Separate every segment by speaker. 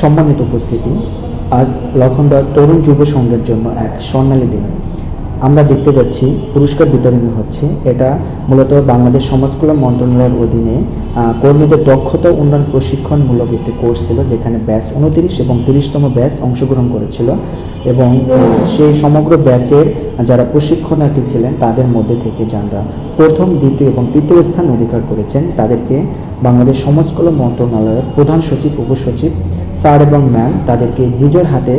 Speaker 1: সম্মানিত উপস্থিতি আজ লখনদা তরুণ যুব সংঘের জন্য এক স্বর্ণালী দিন। আমরা দেখতে পাচ্ছি পুরস্কার বিতরণী হচ্ছে। এটা মূলত বাংলাদেশ সমাজ কল্যাণ মন্ত্রণালয়ের অধীনে কর্মীদের দক্ষতা উন্নয়ন প্রশিক্ষণমূলক একটি কোর্স ছিল, যেখানে ব্যাচ উনতিরিশ এবং তিরিশতম ব্যাচ অংশগ্রহণ করেছিল। এবং সেই সমগ্র ব্যাচের যারা প্রশিক্ষণার্থী ছিলেন, তাদের মধ্যে থেকে যারা প্রথম, দ্বিতীয় এবং তৃতীয় স্থান অধিকার করেছেন, তাদেরকে বাংলাদেশ সমাজ কল্যাণ মন্ত্রণালয়ের প্রধান সচিব, উপসচিব, স্যার এবং ম্যাম তাদেরকে নিজের হাতে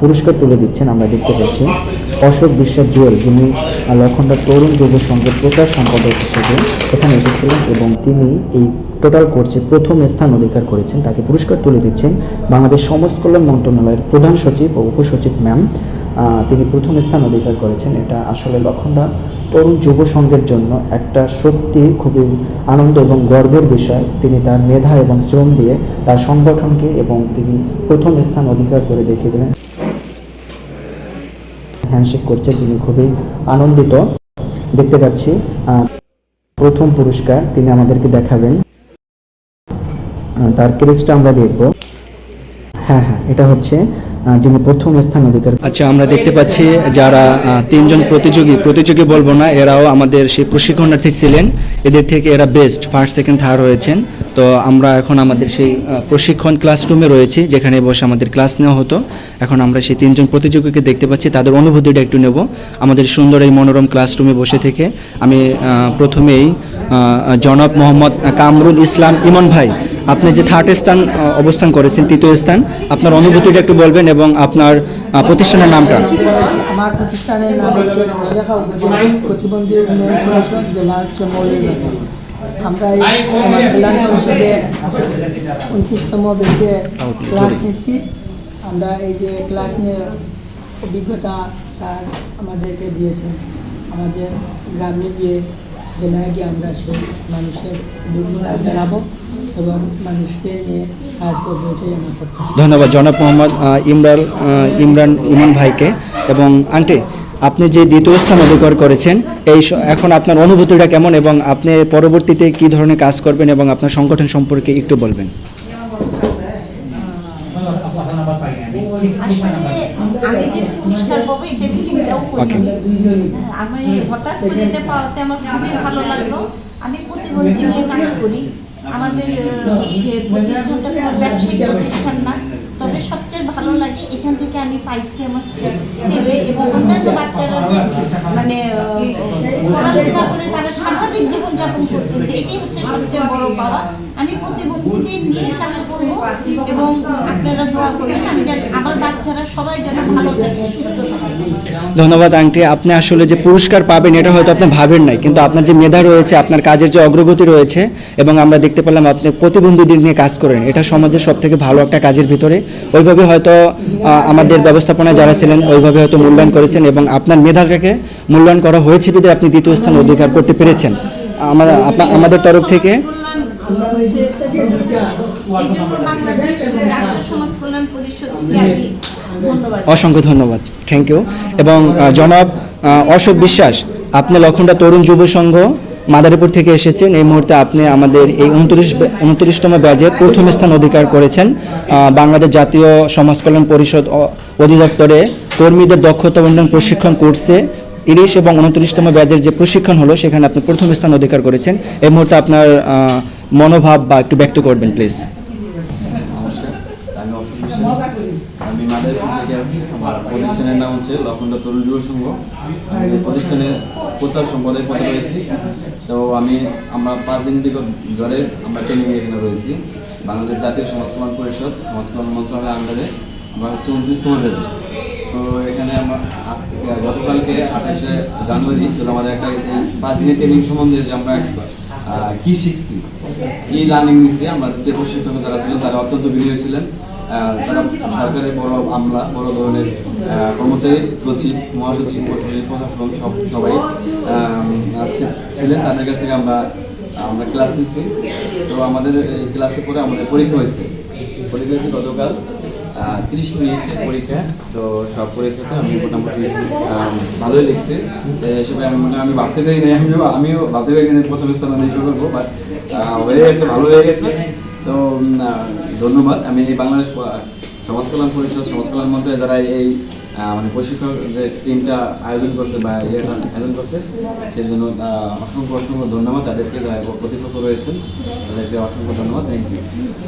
Speaker 1: পুরস্কার তুলে দিচ্ছেন, আমরা দেখতে পাচ্ছি। অশোক বিশ্বাস জুয়েল, যিনি লক্ষণদার তরুণ যুব সংঘের প্রচার সম্পাদক হিসেবে এখানে এসেছিলেন এবং তিনি এই টোটাল কোর্সে প্রথম স্থান অধিকার করেছেন। তাকে পুরস্কার তুলে দিচ্ছেন বাংলাদেশ সমাজ কল্যাণ মন্ত্রণালয়ের প্রধান সচিব ও উপসচিব ম্যাম। তিনি প্রথম স্থান অধিকার করেছেন। এটা আসলে লক্ষণদা তরুণ যুব সংঘের জন্য একটা সত্যি খুবই আনন্দ এবং গর্বের বিষয়। তিনি তার মেধা এবং শ্রম দিয়ে তার সংগঠনকে এবং তিনি প্রথম স্থান অধিকার করে দেখিয়ে দিলেন। হ্যান্ডশেক করছে, তিনি খুবই আনন্দিত। দেখতে পাচ্ছি প্রথম পুরস্কার তিনি আমাদেরকে দেখাবেন। তার ক্রেজটা আমরা দেখব। হ্যাঁ হ্যাঁ এটা হচ্ছে যিনি প্রথম স্থান অধিকার
Speaker 2: আচ্ছা আমরা দেখতে পাচ্ছি যারা তিনজন প্রতিযোগী প্রতিযোগী বলব না, এরাও আমাদের সেই প্রশিক্ষণার্থী ছিলেন। এদের থেকে এরা বেস্ট ফার্স্ট সেকেন্ড থার্ড হয়েছেন। তো আমরা এখন আমাদের সেই প্রশিক্ষণ ক্লাসরুমে রয়েছি, যেখানে বসে আমাদের ক্লাস নেওয়া হতো। এখন আমরা সেই তিনজন প্রতিযোগীকে দেখতে পাচ্ছি, তাদের অনুভূতিটা একটু নেব। আমাদের সুন্দর এই মনোরম ক্লাসরুমে বসে থেকে আমি প্রথমেই জনাব মোহাম্মদ কামরুল ইসলাম ইমন ভাই আপনি যে থার্ড স্থান অবস্থান করেছেন, তৃতীয় স্থান, আপনার অনুভূতিটা একটু বলবেন এবং আপনার প্রতিষ্ঠানের নামটা।
Speaker 3: আমার প্রতিষ্ঠানের নাম প্রতিবন্ধী উন্নয়ন পরিষদ আমরা এই কল্যাণ পরিষদে উনত্রিশতম বেচে ক্লাস নিচ্ছি। আমরা এই যে ক্লাস নিয়ে অভিজ্ঞতা স্যার আমাদেরকে দিয়েছেন। আমাদের গ্রামে গিয়ে জেলায় গিয়ে আমরা সেই মানুষের দুর্গুণ জানাব এবং মানুষকে নিয়ে কাজ করব এটাই আমার প্রত্যাশা।
Speaker 2: ধন্যবাদ জনাব মোহাম্মদ ইমরান ইমরান ইমন ভাইকে। এবং আন্টি আপনি যে দ্বিতীয় স্থান অধিকার করেছেন এই এখন আপনার অনুভূতিটা কেমন এবং আপনি পরবর্তীতে কি ধরনের কাজ করবেন এবং আপনার সংগঠন সম্পর্কে একটু বলবেন?
Speaker 4: আসলে আমি যে পুরস্কার পাবো এটা আমি চিন্তাও করিনি আমি হঠাৎ করে এটা পাওয়াতে আমার খুবই ভালো লাগল। আমি প্রতিবন্ধী নিয়ে কাজ করি। আমাদের যে প্রতিষ্ঠানটা ব্যবসায়িক প্রতিষ্ঠান না, তবে সবচেয়ে ভালো লাগে এখান থেকে আমি পাইছি আমার ছেলে এবং অন্যান্য বাচ্চারা যে মানে পড়াশোনা করে তারা স্বাভাবিক জীবনযাপন করতেছে, এটাই হচ্ছে সবচেয়ে বড় পাওয়া। আমি প্রতিবন্ধীদের নিয়ে কাজ করব এবং আপনারা দোয়া করবেন আমি যেন আমার বাচ্চারা সবাই যেন ভালো থাকে সুস্থ থাকে।
Speaker 2: ধন্যবাদ আংটি। আপনি আসলে যে পুরস্কার পাবেন এটা হয়তো আপনি ভাবেন নাই কিন্তু আপনার যে মেধা রয়েছে আপনার কাজের যে অগ্রগতি রয়েছে এবং আমরা দেখতে পেলাম আপনি প্রতিবন্ধীদের নিয়ে কাজ করেন এটা সমাজের সব থেকে ভালো একটা কাজের ভিতরে। ওইভাবে হয়তো আমাদের ব্যবস্থাপনায় যারা ছিলেন ওইভাবে হয়তো মূল্যায়ন করেছেন এবং আপনার মেধাটাকে মূল্যায়ন করা হয়েছে বিধে আপনি দ্বিতীয় স্থান অধিকার করতে পেরেছেন। আমরা আমাদের তরফ থেকে অসংখ্য ধন্যবাদ। থ্যাংক ইউ এবং জনাব অশোক বিশ্বাস, আপনি লক্ষণটা তরুণ যুব সংঘ মাদারীপুর থেকে এসেছেন। এই মুহূর্তে আপনি আমাদের এই উনত্রিশ উনত্রিশতম ব্যাজে প্রথম স্থান অধিকার করেছেন। বাংলাদেশ জাতীয় সমাজ কল্যাণ পরিষদ অধিদপ্তরে কর্মীদের দক্ষতা উন্নয়ন প্রশিক্ষণ কোর্সে তিরিশ এবং উনত্রিশতম ব্যাজের যে প্রশিক্ষণ হলো, সেখানে আপনি প্রথম স্থান অধিকার করেছেন। এই মুহূর্তে আপনার মনোভাব বা একটু ব্যক্ত করবেন প্লিজ
Speaker 5: আমি মাদারীপুর থেকে আসছি আমার প্রতিষ্ঠানের নাম হচ্ছে লখন্ড তরুণ যুব সংঘ আমি প্রতিষ্ঠানের প্রচার সম্পাদক পদে রয়েছি তো আমি আমরা পাঁচ দিন ধরে আমরা ট্রেনিং এখানে রয়েছি। বাংলাদেশ জাতীয় সমাজ কল্যাণ পরিষদ সমাজ কল্যাণ মন্ত্রণালয়ের আন্ডারে আমরা উনত্রিশতম বেজে তো এখানে আমরা আজকে গতকালকে আঠাশে জানুয়ারি ছিল আমাদের একটা পাঁচ দিনের ট্রেনিং সম্বন্ধে যে আমরা কি শিখছি? কি লার্নিং নিছি আমরা যে প্রশিক্ষক যারা ছিলেন তারা অত্যন্ত বিনয়ী ছিলেন আহ, সরকারের বড় আমলা বড় ধরনের কর্মচারী সচিব মহাসচিব প্রশাসন সব সবাই ছিলেন। তাদের কাছ থেকে আমরা আমরা ক্লাস নিচ্ছি। তো আমাদের ক্লাসে পরে আমাদের পরীক্ষা হয়েছে। পরীক্ষা হয়েছে গতকাল। তিরিশ মিনিটের পরীক্ষা, তো সব পরীক্ষাতে আমি মোটামুটি ভালোই লিখছি। হিসেবে আমি মনে আমি ভাবতে পারি নাই, আমিও আমিও ভাবতে পারি প্রথম স্থান শুরু করব বাট হয়ে গেছে, ভালো হয়ে গেছে। তো ধন্যবাদ। আমি এই বাংলাদেশ সমাজ কল্যাণ পরিষদ, সমাজ কল্যাণ মন্ত্রী যারা এই মানে প্রশিক্ষক যে টিমটা আয়োজন করছে বা ইয়েটা আয়োজন করছে সেই জন্য অসংখ্য অসংখ্য ধন্যবাদ। তাদেরকে প্রতিপক্ষ রয়েছেন তাদেরকে অসংখ্য ধন্যবাদ। থ্যাংক ইউ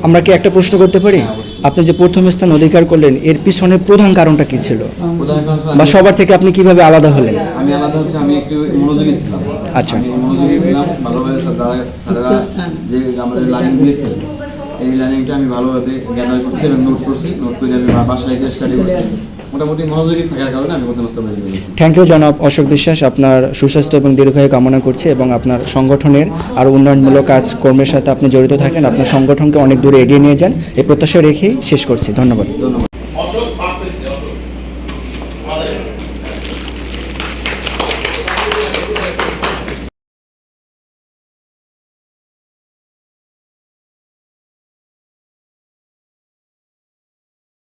Speaker 2: আমরা কি একটা প্রশ্ন করতে পারি?
Speaker 5: হ্যাঁ,
Speaker 2: আপনি যে প্রথম স্থান অধিকার করলেন এর পিছনে প্রধান কারণটা কি ছিল? বা সবার থেকে আপনি কীভাবে আলাদা হলেন?
Speaker 5: আমি আলাদা হচ্ছে আমি একটু মনোযোগী ছিলাম।
Speaker 2: আচ্ছা।
Speaker 5: আমি মনোযোগী ছিলাম ভালোভাবে তারা যে আমাদের লার্নিং দিয়েছে এই লার্নিংটা আমি ভালোভাবে জ্ঞান করছি এবং নোট করছি। নোট করে আমি বাসায় গিয়ে স্টাডি করছি। মোটামুটি মনোযোগী থাকার কারণে আমি হয়ে গেছি
Speaker 2: থ্যাংক ইউ জনাব অশোক বিশ্বাস। আপনার সুস্বাস্থ্য এবং দীর্ঘায়ু কামনা করছি এবং আপনার সংগঠনের আর উন্নয়নমূলক কাজ কর্মের সাথে আপনি জড়িত থাকেন। আপনার সংগঠনকে অনেক দূরে এগিয়ে নিয়ে যান। এই প্রত্যাশা রেখেই শেষ করছি। ধন্যবাদ।
Speaker 5: ধন্যবাদ।